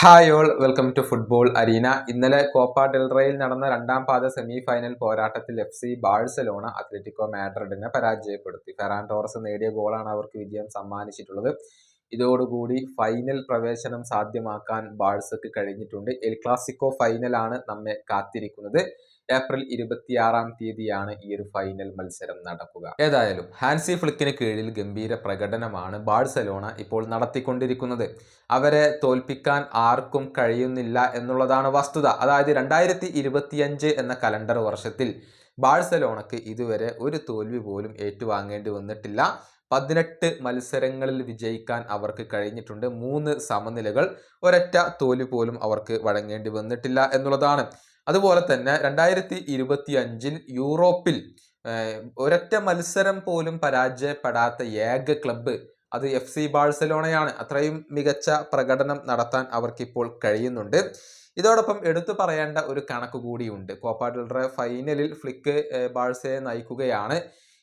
Hi all welcome to football arena ഇന്നലെ Copa ഡെൽറയിൽ നടന്ന രണ്ടാം പാദ സെമി ഫൈനൽ പോരാട്ടത്തിൽ എഫ് സി ബാഴ്സലോണ അത്ലറ്റിക്കോ മാഡ്രിഡിനെ പരാജയപ്പെടുത്തി. ഫെറാൻ ടോറസ് നേടിയ ഗോളാണ് അവർക്ക് വിജയം സമ്മാനിച്ചിട്ടുള്ളത്. ഇതോടുകൂടി ഫൈനൽ പ്രവേശനം സാധ്യമാക്കാൻ ബാഴ്സക്ക് കഴിഞ്ഞിട്ടുണ്ട്. എൽ ക്ലാസിക്കോ ഫൈനലാണ് നമ്മെ കാത്തിരിക്കുന്നത്. ഏപ്രിൽ ഇരുപത്തിയാറാം തീയതിയാണ് ഈ ഒരു ഫൈനൽ മത്സരം നടക്കുക. ഏതായാലും ഹാൻസി ഫ്ലിക്കിന് കീഴിൽ ഗംഭീര പ്രകടനമാണ് ബാഴ്സലോണ ഇപ്പോൾ നടത്തിക്കൊണ്ടിരിക്കുന്നത്. അവരെ തോൽപ്പിക്കാൻ ആർക്കും കഴിയുന്നില്ല എന്നുള്ളതാണ് വസ്തുത. അതായത് രണ്ടായിരത്തി ഇരുപത്തിയഞ്ച് എന്ന കലണ്ടർ വർഷത്തിൽ ബാഴ്സലോണക്ക് ഇതുവരെ ഒരു തോൽവി പോലും ഏറ്റുവാങ്ങേണ്ടി വന്നിട്ടില്ല. പതിനെട്ട് മത്സരങ്ങളിൽ വിജയിക്കാൻ അവർക്ക് കഴിഞ്ഞിട്ടുണ്ട്. മൂന്ന് സമനിലകൾ ഒരൊറ്റ തോൽവി പോലും അവർക്ക് വഴങ്ങേണ്ടി വന്നിട്ടില്ല എന്നുള്ളതാണ് അതുപോലെ തന്നെ രണ്ടായിരത്തി ഇരുപത്തി അഞ്ചിൽ യൂറോപ്പിൽ ഒരൊറ്റ മത്സരം പോലും പരാജയപ്പെടാത്ത ഏക ക്ലബ്ബ് അത് എഫ് സി ബാഴ്സലോണയാണ്. അത്രയും മികച്ച പ്രകടനം നടത്താൻ അവർക്കിപ്പോൾ കഴിയുന്നുണ്ട്. ഇതോടൊപ്പം എടുത്തു പറയേണ്ട ഒരു കണക്ക് കൂടിയുണ്ട്. കോപ്പ ഡെൽറെ ഫൈനലിൽ ഫ്ലിക്ക് ബാഴ്സയെ നയിക്കുകയാണ്.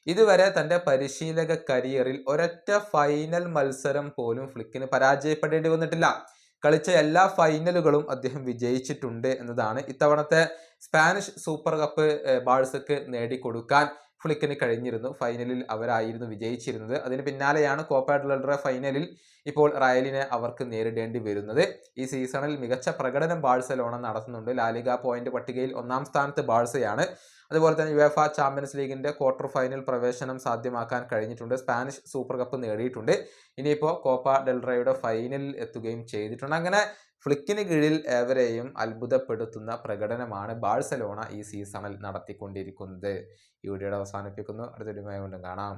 ഇതുവരെ തന്റെ പരിശീലക കരിയറിൽ ഒരൊറ്റ ഫൈനൽ മത്സരം പോലും ഫ്ലിക്കിന് പരാജയപ്പെടേണ്ടി വന്നിട്ടില്ല. കളിച്ച എല്ലാ ഫൈനലുകളും അദ്ദേഹം വിജയിച്ചിട്ടുണ്ട് എന്നതാണ് ഇത്തവണത്തെ സ്പാനിഷ് സൂപ്പർ കപ്പ് ബാഴ്സക്ക് നേടിക്കൊടുക്കാൻ ഫ്ലിക്കിന് കഴിഞ്ഞിരുന്നു. ഫൈനലിൽ അവരായിരുന്നു വിജയിച്ചിരുന്നത്. അതിന് പിന്നാലെയാണ് കോപ്പ ഡെൽറെ ഫൈനലിൽ ഇപ്പോൾ റയലിനെ അവർക്ക് നേരിടേണ്ടി വരുന്നത്. ഈ സീസണിൽ മികച്ച പ്രകടനം ബാഴ്സലോണ നടത്തുന്നുണ്ട്. ലാലിക പോയിന്റ് പട്ടികയിൽ ഒന്നാം സ്ഥാനത്ത് ബാഴ്സയാണ്. അതുപോലെ തന്നെ യുഎഫ ചാമ്പ്യൻസ് ലീഗിന്റെ ക്വാർട്ടർ ഫൈനൽ പ്രവേശനം സാധ്യമാക്കാൻ കഴിഞ്ഞിട്ടുണ്ട്. സ്പാനിഷ് സൂപ്പർ കപ്പ് നേടിയിട്ടുണ്ട്. ഇനിയിപ്പോൾ കോപ്പ ഡെൽറയുടെ ഫൈനലിൽ എത്തുകയും ചെയ്തിട്ടുണ്ട്. അങ്ങനെ ഫ്ലിക്കിന് കീഴിൽ ഏവരെയും അത്ഭുതപ്പെടുത്തുന്ന പ്രകടനമാണ് ബാഴ്സലോണ ഈ സീസണിൽ നടത്തിക്കൊണ്ടിരിക്കുന്നത്. ഈ വീഡിയോയുടെ അവസാനിപ്പിക്കുന്നു. അടുത്ത വീഡിയോ വീണ്ടും കാണാം.